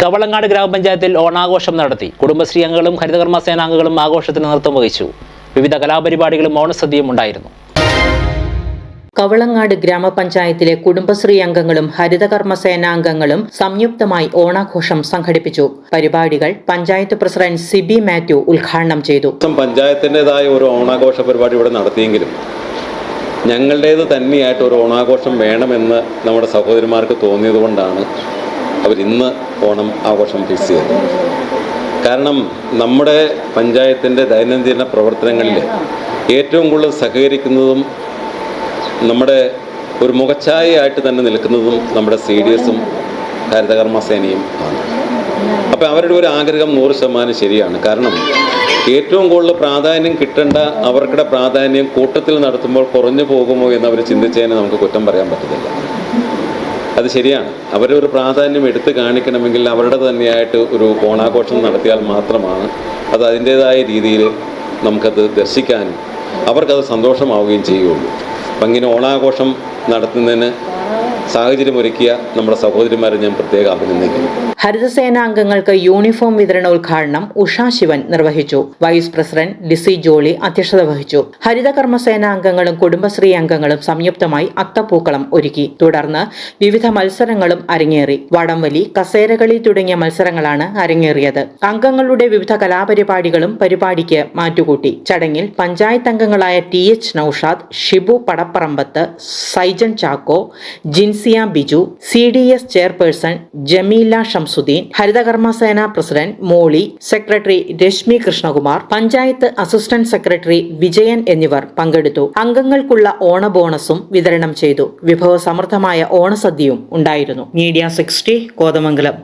കവളങ്ങാട് ഗ്രാമപഞ്ചായത്തിൽ ഓണാഘോഷം നടത്തി. കുടുംബശ്രീ അംഗങ്ങളും ഹരിതകർമ്മ സേനാംഗങ്ങളും ആഘോഷത്തിന് നേതൃത്വം വഹിച്ചു. വിവിധ കലാപരിപാടികളും ഓണസദ്യയും ഉണ്ടായിരുന്നു. കവളങ്ങാട് ഗ്രാമപഞ്ചായത്തിലെ കുടുംബശ്രീ അംഗങ്ങളും ഹരിതകർമ്മ സേനാംഗങ്ങളും സംയുക്തമായി ഓണാഘോഷം സംഘടിപ്പിച്ചു. പരിപാടികൾ പഞ്ചായത്ത് പ്രസിഡന്റ് സിബി മാത്യു ഉദ്ഘാടനം ചെയ്തു. പഞ്ചായത്തിന്റെതായ ഒരു ഓണാഘോഷ പരിപാടി ഇവിടെ നടത്തിയെങ്കിലും ഞങ്ങളുടേത് തന്നെയായിട്ട് ഒരു ഓണാഘോഷം വേണമെന്ന് നമ്മുടെ സഹോദരിമാർക്ക് തോന്നിയതുകൊണ്ടാണ് അവരിന്ന് ഓണം ആഘോഷം ഫിക്സ് ചെയ്തത് കാരണം നമ്മുടെ പഞ്ചായത്തിന്റെ ദൈനംദിന പ്രവർത്തനങ്ങളിൽ ഏറ്റവും കൂടുതൽ സഹകരിക്കുന്നതും നമ്മുടെ ഒരു മുഖച്ഛായയായിട്ട് തന്നെ നിൽക്കുന്നതും നമ്മുടെ സി ഡി എസും ഹരിതകർമ്മസേനയും ആണ്. അപ്പം അവരുടെ ഒരു ആഗ്രഹം നൂറ് ശതമാനം ശരിയാണ്. കാരണം ഏറ്റവും കൂടുതൽ പ്രാധാന്യം കിട്ടേണ്ട അവർക്കുടെ പ്രാധാന്യം കൂട്ടത്തിൽ നടത്തുമ്പോൾ കുറഞ്ഞു പോകുമോ അവർ ചിന്തിച്ചതിനെ നമുക്ക് കുറ്റം പറയാൻ പറ്റത്തില്ല. അത് ശരിയാണ്. അവരൊരു പ്രാധാന്യം എടുത്തു കാണിക്കണമെങ്കിൽ അവരുടെ തന്നെയായിട്ട് ഒരു ഓണാഘോഷം നടത്തിയാൽ മാത്രമാണ് അത് അതിന്റേതായ രീതിയിൽ നമുക്കത് ദർശിക്കാനും അവർക്കത് സന്തോഷമാവുകയും ചെയ്യുള്ളൂ അപ്പം ഇങ്ങനെ ഓണാഘോഷം നടത്തുന്നതിന് സാഹചര്യമൊരുക്കിയ നമ്മുടെ സഹോദരിമാരെ ഞാൻ പ്രത്യേകം അഭിനന്ദിക്കുന്നു. ഹരിതസേനാംഗങ്ങൾക്ക് യൂണിഫോം വിതരണ ഉദ്ഘാടനം ഉഷാ ശിവൻ നിർവഹിച്ചു. വൈസ് പ്രസിഡന്റ് ഡിസി ജോളി അധ്യക്ഷത വഹിച്ചു. ഹരിത ഹരിതകർമ്മ അംഗങ്ങളും കുടുംബശ്രീ അംഗങ്ങളും സംയുക്തമായി അത്തപ്പൂക്കളം ഒരുക്കി. തുടർന്ന് വിവിധ മത്സരങ്ങളും അരങ്ങേറി. വടംവലി കസേരകളി തുടങ്ങിയ മത്സരങ്ങളാണ് അരങ്ങേറിയത്. അംഗങ്ങളുടെ വിവിധ കലാപരിപാടികളും പരിപാടിക്ക് മാറ്റുകൂട്ടി. ചടങ്ങിൽ പഞ്ചായത്ത് അംഗങ്ങളായ T H Naushad Shibu Padapparambath Saijan Chacko Jinsiya Biju C D S chairperson Jameela Shamsuddin Harithakarma Sena president Moly secretary Rashmi Krishnakumar panchayat assistant secretary Vijayan എന്നിവർ പങ്കെടുത്തു. അംഗങ്ങൾക്കുള്ള ഓണ ബോണസും വിതരണം ചെയ്തു. വിഭവസമൃദ്ധമായ ഓണസദ്യയും ഉണ്ടായിരുന്നു. Media sixty Kothamangalam.